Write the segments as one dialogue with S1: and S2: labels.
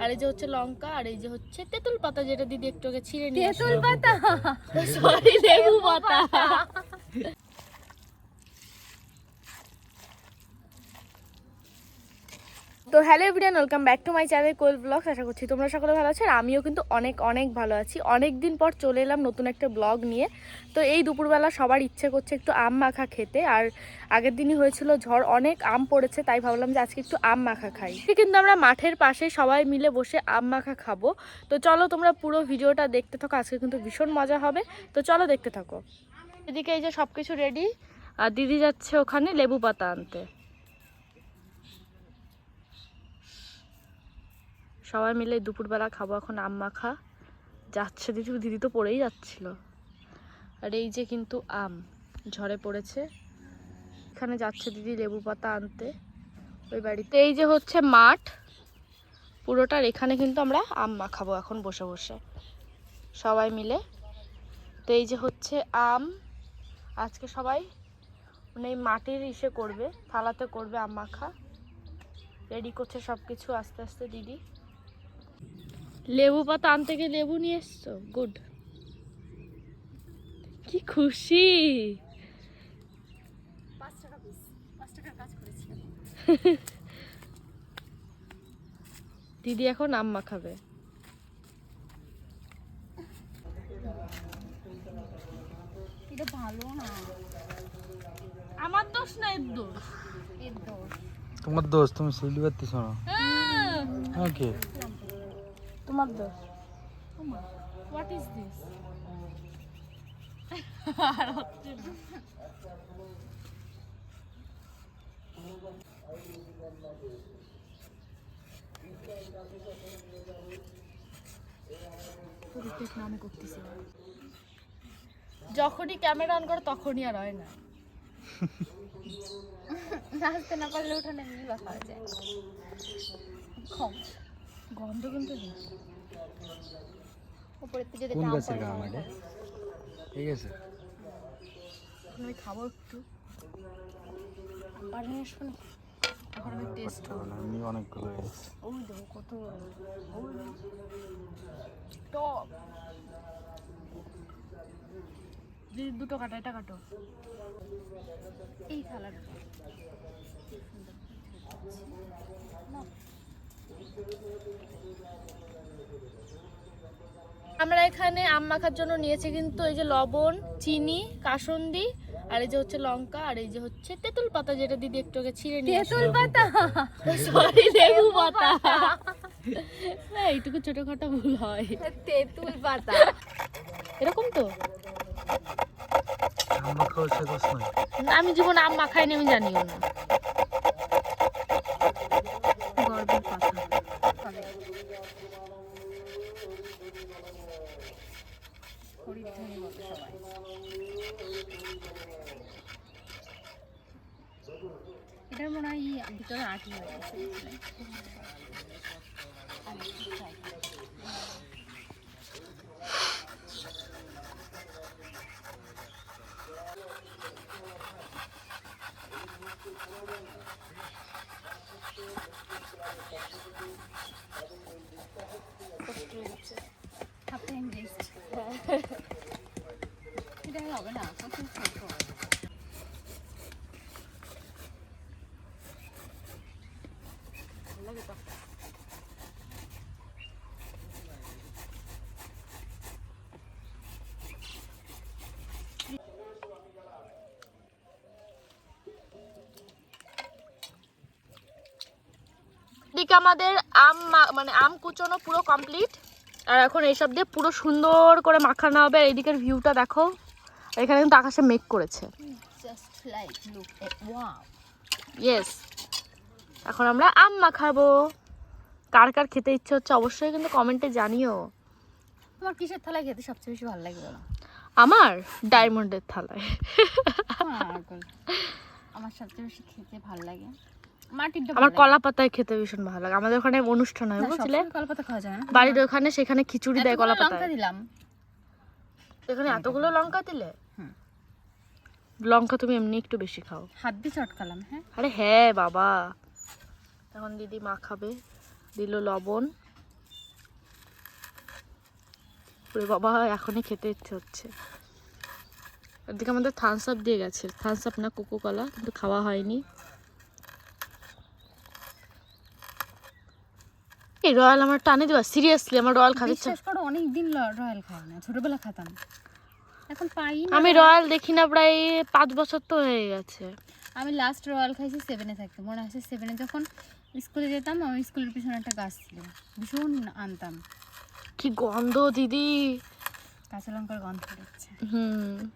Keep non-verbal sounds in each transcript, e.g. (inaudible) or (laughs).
S1: আর এই যে হচ্ছে লঙ্কা আর এই যে হচ্ছে তেঁতুল পাতা যেটা দিদি একটু আগে ছিঁড়ে নিয়ে
S2: তেঁতুল পাতা? (laughs)
S1: সরি লেবু পাতা। তো hello everyone welcome back to my channel coal blogs. আশা করছি তোমরা সকলে ভালো আছো আর আমিও কিন্তু অনেক অনেক ভালো আছি। অনেক দিন পর চলে এলাম নতুন একটা ব্লগ নিয়ে। তো এই দুপুরবেলা সবার ইচ্ছে করছে একটু আম মাখা খেতে, আর আগের দিনই হয়েছিল ঝড়, অনেক আম পড়েছে, তাই ভাবলাম যে আজকে একটু আম মাখা খাই। কিন্তু আমরা মাঠের পাশে সবাই মিলে বসে আম মাখা খাব। তো চলো তোমরা পুরো ভিডিওটা দেখতে থাকো, আজকে কিন্তু ভীষণ মজা হবে। তো চলো দেখতে থাকো। এদিকে এই যে সব কিছু রেডি আর দিদি যাচ্ছে ওখানে লেবু পাতা আনতে। সবাই মিলে দুপুরবেলা খাব, এখন আম মাখা যাচ্ছে দিদি দিদি তো পড়েই যাচ্ছিল। আর এই যে কিন্তু আম, ঝড়ে পড়েছে। এখানে যাচ্ছে দিদি লেবু পাতা আনতে ওই বাড়িতে। এই যে হচ্ছে মাঠ পুরোটার এখানে কিন্তু আমরা আম মাখাবো এখন বসে বসে। সবাই মিলে। তো এই যে হচ্ছে আম, আজকে সবাই মানে এই মাটির ইসে করবে, থালাতে করবে আম মাখা। রেডি করছে সব কিছু আস্তে আস্তে দিদি। লেবু পাতা আনতে গিয়ে লেবু নিয়ে এসছো? গুড কি খুশি।
S2: পাঁচ টাকা পিস পাঁচ টাকার কাজ করেছি।
S1: দিদি এখন আম মাখাবে।
S2: এটা ভালো না।
S1: আমার দোষ না এর দোষ?
S2: এর দোষ।
S3: তোমার দোষ তুমি সিলি পাচ্ছিস না ওকে
S1: তোমার দোষ। হোয়াট ইজ দিস আর হচ্ছে না। যখনই ক্যামেরা অন করে তখনই আর হয় না।
S2: নাচতে না পারলে উঠানে এমনি ব্যাপার যায়।
S1: গন্ধ কিন্তু
S2: যদি
S3: কোন গাছের গাম এটা? ঠিক আছে।
S1: আমি খাব একটু। নিয়ে আসব না এখন আমি টেস্ট
S3: অনেকগুলো
S1: ওই দেখো কত বড়। ওই দেখো। দিদি দুটো কাটা এটা কাটো।
S2: এই থালাটা
S1: আমরা এখানে আম মাখার জন্য নিয়েছি কিন্তু এই যে লবণ চিনি কাসন্দি আর এই যে হচ্ছে লঙ্কা আর এই যে হচ্ছে তেঁতুল পাতা যেটা দিদি একটু আগে ছিঁড়ে নিয়ে
S2: তেঁতুল পাতা?
S1: সরি লেবু পাতা। না এইটুকু ছোটখাটো ভুল হয়।
S2: তেঁতুল পাতা।
S1: এরকম তো? আমি জীবন আম মাখাইনি আমি জানিও না গর্বের কথা
S2: হরিদ্ধানি মতো সবাই এটার মনে হয় ই ভিতরে আটি হয়ে গেছে বুঝলে? আমি একটু try করি। Half time waste. এটা হবে না কত ছোট
S1: এদিকে আমাদের আম মানে আম কুচোনো পুরো কমপ্লিট আর এখন এইসব দিয়ে পুরো সুন্দর করে মাখানো হবে। আর এদিকের ভিউটা দেখো। এখানে কিন্তু আকাশে মেঘ করেছে।
S2: জাস্ট লাইক লুক
S1: ইয়েস এখন আমরা আম মাখাবো। কার কার খেতে ইচ্ছে হচ্ছে অবশ্যই কিন্তু কমেন্টে জানিও।
S2: তোমার কিসের থালায় খেতে সবচেয়ে বেশি ভালো লাগে বলো?
S1: আমার? ডায়মন্ডের থালায়।
S2: আমার সবচেয়ে বেশি খেতে ভালো লাগে
S1: আমার কলা পাতায় খেতে ভীষণ ভালো লাগে। আমাদের ওখানে অনুষ্ঠান হয় বুঝলে
S2: কলা পাতা খাওয়া যায় না।
S1: বাড়ির ওখানে সেখানে খিচুড়ি দেয় কলা
S2: এতগুলো লঙ্কা দিলাম।
S1: এখানে এতগুলো লঙ্কা দিলে? লঙ্কা তুমি এমনি একটু বেশি খাও।
S2: হাত দিয়ে চটকালাম হ্যাঁ?
S1: আরে হ্যাঁ বাবা। এখন দিদি মা খাবে। দিল লবণ। ওরে বাবা এখনই খেতে ইচ্ছে হচ্ছে। এদিকে আমাদের থামস আপ দিয়ে গেছে। থামস আপ না কোকো কলা কিন্তু খাওয়া হয়নি। এই রয়্যাল আমার টানে দেওয়া সিরিয়াসলি আমার রয়্যাল ইচ্ছা
S2: বিশ্বাস করো অনেক দিন রয়্যাল খাই না ছোটবেলা খেতাম। এখন পাই না।
S1: আমি রয়্যাল দেখি না প্রায় পাঁচ বছর তো হয়ে গেছে।
S2: আমি লাস্ট রয়্যাল খাইছি সেভেনে থাকতে। মনে আছে সেভেনে যখন স্কুলে যেতাম আমার স্কুলের পিছনে একটা গাছ ছিল। ভীষণ আনতাম।
S1: কি গন্ধ দিদি।
S2: কাঁচা লঙ্কার গন্ধ বেরোচ্ছে।
S1: হুম।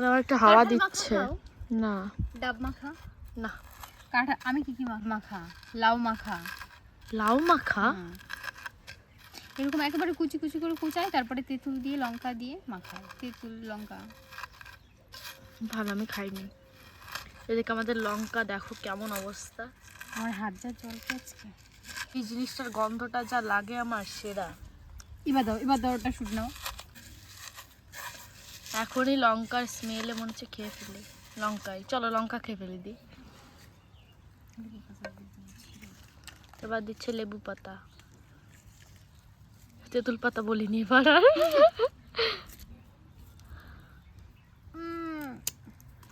S1: আর আমার একটা হাওয়া দিচ্ছে। না।
S2: ডাব মাখা?
S1: না।
S2: কাঠা আমি কি কি মাখা? লাউ মাখা।
S1: লাউ মাখা?
S2: এরকম একেবারে কুচি কুচি করে কুচাই তারপরে তেঁতুল দিয়ে লঙ্কা দিয়ে মাখায় তেঁতুল লঙ্কা।
S1: ভালো আমি খাইনি। এদিকে আমাদের লঙ্কা দেখো কেমন অবস্থা।
S2: আমার হাত যা জল পেয়েছে
S1: এই জিনিসটার গন্ধটা যা লাগে আমার সেরা।
S2: এবার দাও এবার দাও ওটা শুকনো
S1: এখনই লঙ্কার স্মেলে মনে হচ্ছে খেয়ে ফেলি। লঙ্কাই। চলো লঙ্কা খেয়ে ফেলি দি। এবার দিচ্ছে লেবু পাতা। তেঁতুল পাতা বলিনি এবার। আর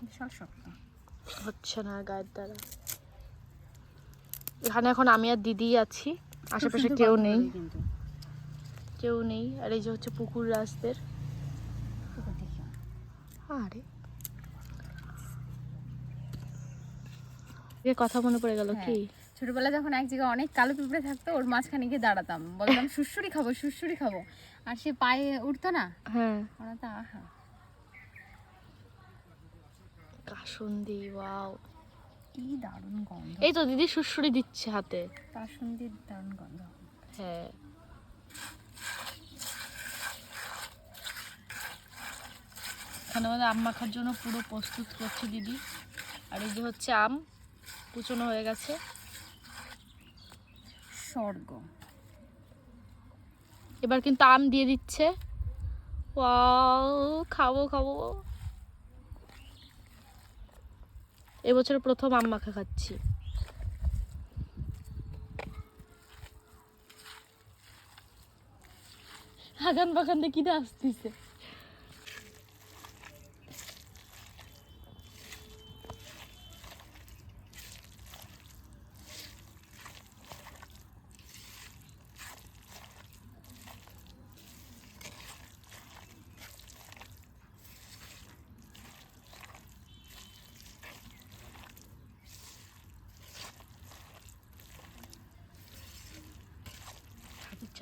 S2: বিশাল শক্ত
S1: হচ্ছে না গায়ের দ্বারা। এখানে এখন আমি আর দিদি আছি। আশেপাশে কেউ নেই। কেউ নেই। আর এই যে হচ্ছে পুকুর রাস্তের। আরে। কথা মনে পড়ে গেল
S2: হ্যাঁ।
S1: কি
S2: ছোটবেলা যখন এক জায়গায় অনেক কালো পিঁপড়ে থাকতো ওর মাঝখানে গিয়ে দাঁড়াতাম। বলতাম সুসুরি খাব সুসুরি খাব। আর সে পায়ে উঠতো না?
S1: হ্যাঁ।
S2: ওরা তো আহা।
S1: কাসুন্দি ওয়াও।
S2: কি দারুণ গন্ধ।
S1: এই তো দিদি সুড়সুড়ি দিচ্ছে হাতে।
S2: সন্ধে দারুণ গন্ধ।
S1: হ্যাঁ। এখানে আমাদের আম মাখার জন্য পুরো প্রস্তুত করছে দিদি। আর এই যে হচ্ছে আম কুচনো হয়ে গেছে।
S2: স্বর্গ।
S1: এবার কিন্তু আম দিয়ে দিচ্ছে। খাব খাব। এবছর প্রথম আম মাখা খাচ্ছি। আগান বাগান দিয়ে কিনে আসতেছে।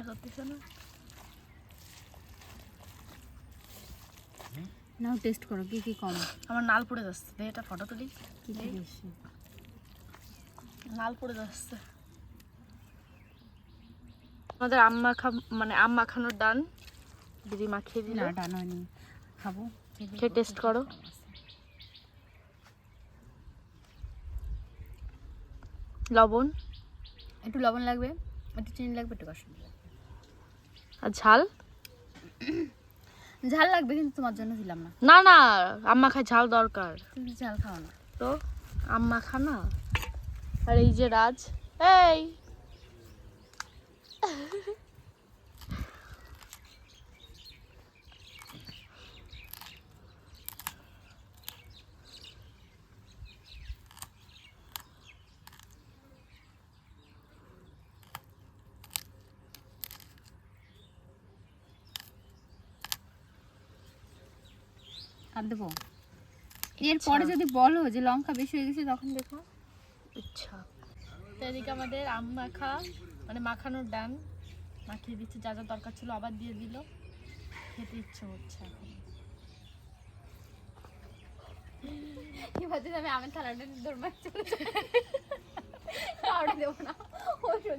S1: না।
S2: নাও টেস্ট করো কি কি কম?
S1: আমার নাল পড়ে যাচ্ছে দে এটা ফটো তুলি।
S2: কি কি
S1: নাল পড়ে যাচ্ছে। আমাদের আম মাখা মানে আম মাখানোর ডান দিদি মাখিয়ে দিল।
S2: না ডান হয়নি। খাব।
S1: খেয়ে টেস্ট করো। লবণ।
S2: একটু লবণ লাগবে একটু চিনি লাগবে একটু কাশন
S1: আর ঝাল? (clears throat)
S2: ঝাল লাগবে কিন্তু তোমার জন্য দিলাম না।
S1: না না আম্মা খায় ঝাল দরকার।
S2: তুমি ঝাল খাও না।
S1: তো আম্মা খা না? আর এই যে রাজ এই!
S2: আর দেবো? এরপরে যদি বলো যে লঙ্কা বেশি হয়ে গেছে তখন দেখো।
S1: আচ্ছা। তো এদিকে আমাদের আম মাখা মানে মাখানোর ডান। মাখিয়ে দিচ্ছে যা যা দরকার ছিল আবার দিয়ে দিল। খেতে ইচ্ছে হচ্ছে এখন।
S2: কি ভাবছিস আমি আমের থালাটা বাড়ি চলে যাব। দেবো না। সোজা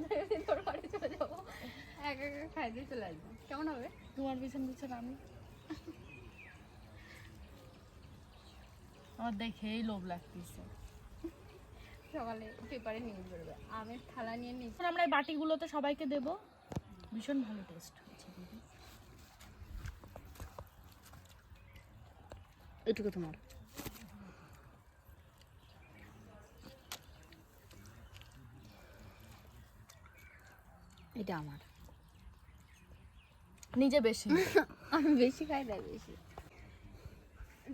S2: তোর বাড়ি চলে যাব। একা একা খাইতে চলে আসব। কেমন হবে?
S1: তোমার পিছন পিছন আমি। আমার দেখেই লোভ লাগতেছে।
S2: সকালে পেপারে বেরোবে। আমের থালা নিয়ে নিয়ে
S1: আমরা এই বাটিগুলোতে সবাইকে দেব। ভীষণ ভালো টেস্ট হয়েছে দিদি।
S2: এটুকু তোমার। এটা আমার।
S1: নিজে বেশি। (laughs)
S2: আমি বেশি খাই তাই বেশি।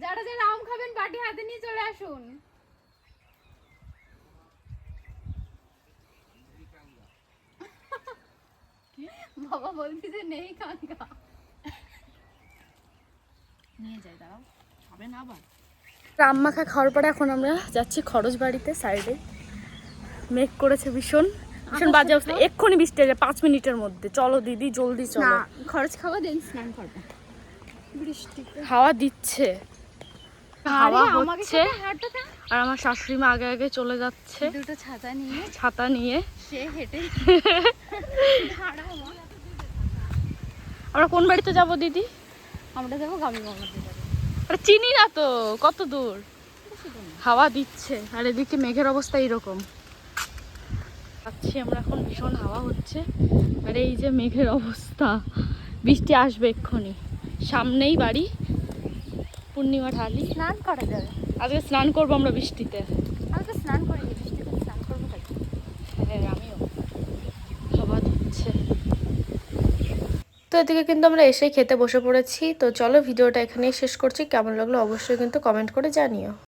S2: যারা যারা আম খাবেন বাটি হাতে নিয়ে চলে আসুন। বাবা বলছি যে নেই কাঙ্কা
S1: নিয়ে যাই দাঁড়াও। না আবার? রাম মাখা খাওয়ার পরে এখন আমরা যাচ্ছি খরচ বাড়িতে সাইডে মেঘ করেছে ভীষণ। ভীষণ বাজে অবস্থা। এক্ষুনি বৃষ্টি হয়ে যায় পাঁচ মিনিটের মধ্যে। চলো দিদি জলদি চলো।
S2: খরচ খাওয়া দেন স্নান করব। বৃষ্টিতে।
S1: হাওয়া দিচ্ছে।
S2: আমাকে
S1: হচ্ছে। আর আমার শাশুড়ি মা আগে আগে চলে যাচ্ছে।
S2: দুটো ছাতা নিয়ে।
S1: ছাতা নিয়ে।
S2: সে হেঁটে
S1: আমরা কোন বাড়িতে যাব দিদি?
S2: আমরা যাব গামি
S1: আরে চিনি না তো কত দূর? হাওয়া দিচ্ছে আর এদিকে মেঘের অবস্থা এইরকম। পাচ্ছি আমরা এখন ভীষণ হাওয়া হচ্ছে। আর এই যে মেঘের অবস্থা বৃষ্টি আসবে এক্ষুনি। সামনেই বাড়ি। পূর্ণিমা ঢালি।
S2: স্নান করা যাবে।
S1: আজকে স্নান করব আমরা বৃষ্টিতে।
S2: আজকে স্নান করিনি বৃষ্টিতে স্নান করব তাই।
S1: হ্যাঁ আমিও। হাওয়া দিচ্ছে তো এদিকে কিন্তু আমরা এসেই খেতে বসে পড়েছি। তো চলো ভিডিওটা এখানেই শেষ করছি। কেমন লাগল অবশ্যই কিন্তু কমেন্ট করে জানিও।